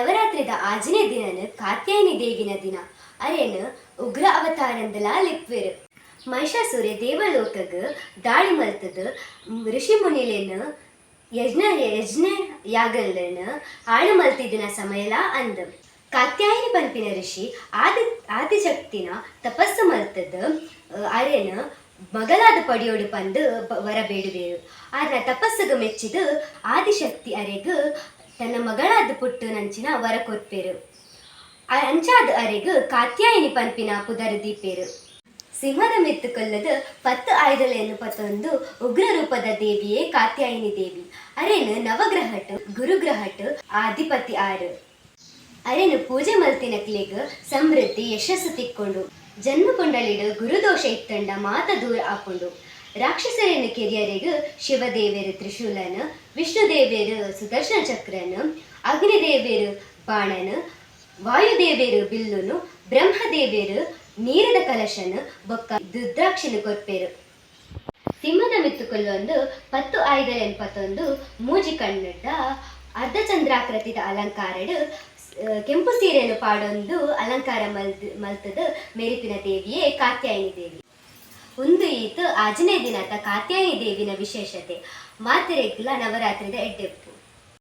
ಮಲ್ಪಿನ ದಿನ. ಅರೆನ್ ಉಗ್ರ ಅವತಾರಂದಲ ಲಿಪ್ವೆರು. ಮಹಿಷಾಸುರೆ ದೇವಲೋಕಗ ದಾಳಿ ಮಲ್ತದ ಋಷಿ ಮುನಿಲೇನ ಯಜ್ಞ ಯಜ್ಞ ಯಾಗಲ್ಲೇನ ಆಳು ಮಲ್ತಿದ್ದಿನ ಸಮಯಲ ಅಂದ ಕಾತ್ಯಾಯನಿ ಪಂಪಿನ ಋಷಿ ಆದಿ ಆದಿಶಕ್ತಿನ ತಪಸ್ಸು ಮಲ್ತದ ಅರೇನ ಮಗಲಾದ ಪಡಿಯೋಡು ಪಂದು ವರ ಆದ್ರೆ ತಪಸ್ಸುಗ ಮೆಚ್ಚಿದ ಆದಿಶಕ್ತಿ ಅರೆಗ್ ತನ್ನ ಮಗಳಾದ ಪುಟ್ಟು ನಂಚಿನ ವರ ಕೊರ್ಪೇರು. ಅಂಚಾದ ಅರೆಗು ಕಾತ್ಯಾಯಿನಿ ಪಂಪಿನ ಪುದರ ದೀಪೇರು. ಸಿಂಹದ ಮೆತ್ತು ಕೊಲ್ಲದು ಪತ್ತು ಆಯ್ದಲೆಯನ್ನು ಪತ್ತೊಂದು ಉಗ್ರ ರೂಪದ ದೇವಿಯೇ ಕಾತ್ಯಾಯಿನಿ ದೇವಿ. ಅರೇನು ನವಗ್ರಹಟು, ಗುರುಗ್ರಹಟು ಆಧಿಪತಿ ಆರು. ಅರೇನು ಪೂಜೆ ಮಲ್ತಿನಕ್ಲೆಗ್ ಸಮೃದ್ಧಿ ಯಶಸ್ಸು ತಿಕ್ಕೊಂಡು. ಜನ್ಮ ಕೊಂಡಲಿಡು ಗುರುದೋಷ ಇತ್ತಂಡ ಮಾತ ದೂರ ಆಪುಂಡು ರಾಕ್ಷಸರೇನು ಕೆರಿಯರೆಗ್ ಶಿವದೇವೇರು ತ್ರಿಶೂಲನ ವಿಷ್ಣುದೇವಿಯರು ಸುದರ್ಶನ ಚಕ್ರನು, ಅಗ್ನಿದೇವೇರು ಬಾಣನ, ವಾಯುದೇವೇರು ಬಿಲ್ಲುನು ಬ್ರಹ್ಮದೇವೇರು ನೀರದ ಕಲಶನು, ಬೊಕ್ಕ ರುದ್ರಾಕ್ಷನು ಕೊರ್ಪೇರು. ಸಿಂಹದ ಮಿತ್ತು ಕೊಲ್ಲೊಂದು ಪತ್ತು ಐದರ ಎಂಪತ್ತೊಂದು ಮೂಜಿ ಕಣ್ಣುಡ್ಡ ಅರ್ಧಚಂದ್ರಾಕೃತಿದ ಅಲಂಕಾರಡು ಕೆಂಪು ಸೀರೆಯನ್ನು ಪಾಡೊಂದು ಅಲಂಕಾರ ಮಲ್ತ್ ಮಲ್ತದ ಮೇರಿಪಿನ ದೇವಿಯೇ ಕಾತ್ಯಾಯಿನಿ ದೇವಿ. ಒಂದು ಈತು ಆಜನೇ ದಿನದ ಕಾತ್ಯಾಯಿ ದೇವಿನ ವಿಶೇಷತೆ. ಮಾತೆರೆಗ್ಲ ನವರಾತ್ರಿದ ಎಡ್ಡೆಪ್ಪು.